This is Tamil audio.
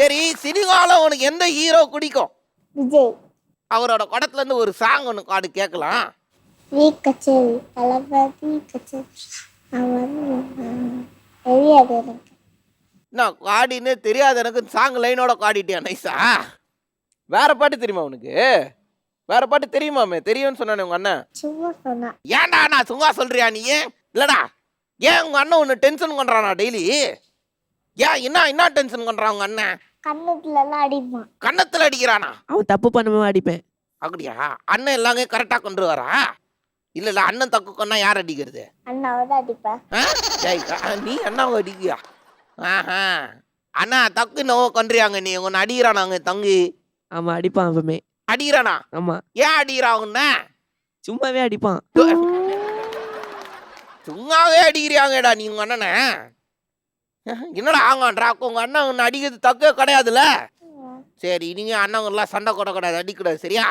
சரி சினிமாவில் உனக்கு எந்த ஹீரோ பிடிக்கும்? விஜய். அவரோட படத்துல இருந்து ஒரு சாங் ஒன்று காடு கேட்கலாம். வி கச்சேரி தளபதி கச்சேரி அவன் தெரியாது எனக்கு. நான் காடின்னு தெரியாத எனக்கு சாங் லைனோட காடிட்டியா நைஸா வேற பாட்டு தெரியுமா உனக்கு? வேற பாட்டு தெரியுமாமே? தெரியும்னு சொன்னானே உங்க அண்ணன். சும்மா ஏன்டா நான் சும்மா சொல்றியா நீ? இல்லடா. ஏன் உங்க அண்ணன் ஒன்று டென்ஷன் பண்றானா டெய்லி ஏன் என்ன என்ன டென்ஷன் பண்றான் உங்க அண்ணன்? கண்ணத்துல எல்லாம் அடிப்பான். கன்னத்துல அடிக்கிறானா? அவன் தப்பு பண்ணும்போது அடிப்பேன். அப்படியா? அண்ணன் எல்லாமே கரெக்டா கொண்டு வரா இல்ல இல்ல அண்ணன் தக்கு கொண்டா யார் அடிக்கிறது? அண்ணாவை தான் அடிப்பேன். ஆ? டேய், ஆ, நீ அண்ணாவை அடிக்கியா ஆஹா. அண்ணா தக்கு நோ கொன்றியாங்க நீ. உன்னை அடிக்கிறானாங்க தங்கி. அவன் அடிப்பான் அவமே. அடிக்கிறானா? ஆமா. ஏன் அடிக்கிறான் உன்ன? சும்மாவே அடிப்பான். சும்மாவே அடிக்கிறியாங்கடா நீ உங்க அண்ணனை. என்னடா ஆங்கன்றா உங்க அண்ணன் உன்னை அடிக்கிறது தக்கே கிடையாதுல்ல? சரி நீங்க அண்ணன் எல்லாம் சண்டை கூட கிடையாது அடிக்கூடாது சரியா?